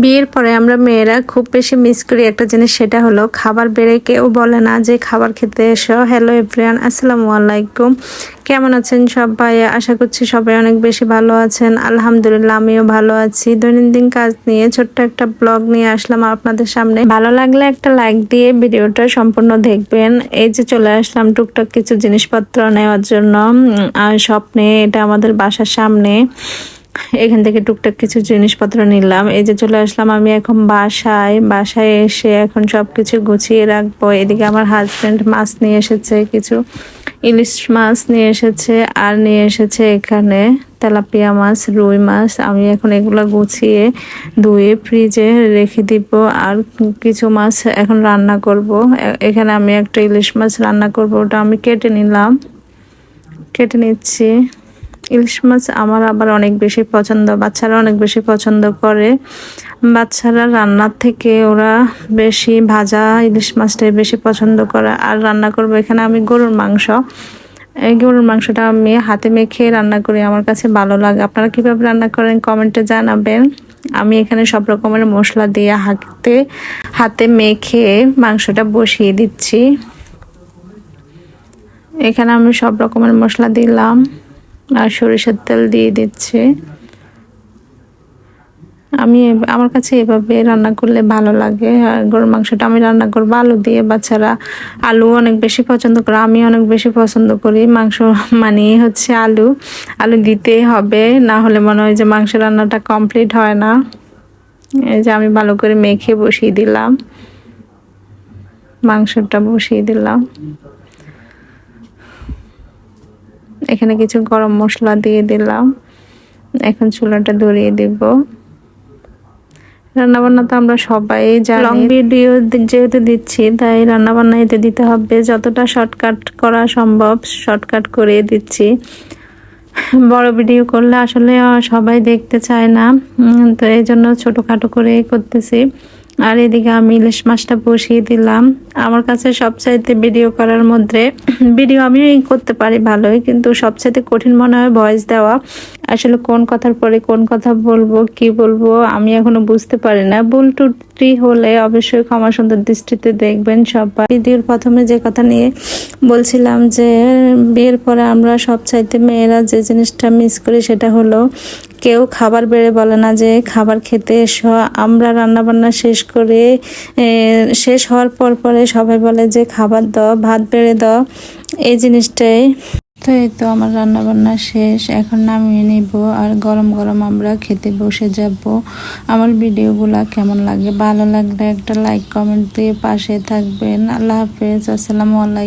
বিয়ের পরে আমরা মেয়েরা খুব বেশি মিস করি একটা জিনিস, সেটা হলো খাবার বেড়ে কেউ বলে না যে খাবার খেতে এসো। হ্যালো এভরিয়ান আসসালামু আলাইকুম। কেমন আছেন সবাই? আশা করছি সবাই অনেক বেশি ভালো আছেন। আলহামদুলিল্লাহ, আমিও ভালো আছি। দৈনন্দিন কাজ নিয়ে ছোট্ট একটা ব্লগ নিয়ে আসলাম আপনাদের সামনে। ভালো লাগলে একটা লাইক দিয়ে ভিডিওটা সম্পূর্ণ দেখবেন। এই যে চলে আসলাম টুকটাক কিছু জিনিসপত্র নেওয়ার জন্য স্বপ্নে, এটা আমাদের বাসার সামনে। এখান থেকে টুকটাক কিছু জিনিসপত্র নিলাম। এই যে চলে আসলাম আমি এখন বাসায়। বাসায় এসে এখন সব কিছু গুছিয়ে রাখব। এদিকে আমার হাজব্যান্ড মাছ নিয়ে এসেছে, কিছু ইলিশ মাছ নিয়ে এসেছে, আর নিয়ে এসেছে এখানে তেলাপিয়া মাছ, রুই মাছ। আমি এখন এগুলো গুছিয়ে ধুয়ে ফ্রিজে রেখে দিব। আর কিছু মাছ এখন রান্না করব। এখানে আমি একটা ইলিশ মাছ রান্না করব। ওটা আমি কেটে নিলাম। কেটে নিচ্ছি। ইলিশ মাছ আমার আবার অনেক বেশি পছন্দ, বাচ্চারা অনেক বেশি পছন্দ করে। বাচ্চারা রান্নার থেকে ওরা বেশি ভাজা ইলিশ মাছটাই বেশি পছন্দ করে। আর রান্না করব এখানে আমি গরুর মাংস। এই গরুর মাংসটা আমি হাতে মেখে রান্না করি, আমার কাছে ভালো লাগে। আপনারা কীভাবে রান্না করেন কমেন্টে জানাবেন। আমি এখানে সব রকমের মশলা দিয়ে হাতে হাতে মেখে মাংসটা বসিয়ে দিচ্ছি। এখানে আমি সব রকমের মশলা দিলাম। আর সরিষার তেল দিয়ে দিচ্ছি। আমি আমার কাছে এভাবে রান্না করলে ভালো লাগে। আর গরুর মাংসটা আমি রান্না করব আলু দিয়ে, বাচ্চারা আলু অনেক বেশি পছন্দ করে, আমি অনেক বেশি পছন্দ করি। মাংস মানে হচ্ছে আলু। আলু দিতেই হবে, না হলে মনে হয় যে মাংস রান্নাটা কমপ্লিট হয় না। এই যে আমি ভালো করে মেখে বসিয়ে দিলাম। মাংসটা বসিয়ে দিলাম। এখানে কিছু গরম মশলা দিয়ে দিলাম। এখন চুলাটা ধরিয়ে দিব। রান্নাবান্না তো আমরা সবাই জানি। লং ভিডিও যেহেতু দিচ্ছি, তাই রান্নাবান্না এতে দিতে হবে। যতটা শর্টকাট করা সম্ভব শর্টকাট করে দিচ্ছি। বড় ভিডিও করলে আসলে সবাই দেখতে চায় না। তো এই জন্য ছোটোখাটো করে করতেছি। আর এদিকে আমি ইলিশ মাছটা বসিয়ে দিলাম। আমার কাছে সবচাইতে ভিডিও করার মধ্যে ভিডিও আমি করতে পারি ভালোই, কিন্তু সবচাইতে কঠিন মনে হয় ভয়েস দেওয়া। আসলে কোন কথার পরে কোন কথা বলব, কি বলব, আমি এখনও বুঝতে পারি না। ভুল টুটি হলে অবশ্যই ক্ষমা সুন্দর দৃষ্টিতে দেখবেন সবাই। ভিডিওর প্রথমে যে কথা নিয়ে বলছিলাম যে, বিয়ের পরে আমরা সব চাইতে মেয়েরা যে জিনিসটা মিস করি সেটা হলো, কেউ খাবার বেড়ে বলে না যে খাবার খেতে এসো। আমরা রান্না বান্না শেষ করে শেষ হওয়ার পর পরে সবাই বলে যে খাবার দাও, ভাত বেড়ে দাও। এই জিনিসটাই তো এই তো আমার রান্না বান্না শেষ। এখন নামিয়ে নিব আর গরম গরম আমরা খেতে বসে যাব। আমার ভিডিওগুলো কেমন লাগে? ভালো লাগলে একটা লাইক কমেন্ট দিয়ে পাশে থাকবেন। আল্লাহ হাফেজ। আসসালামু আলাইকুম।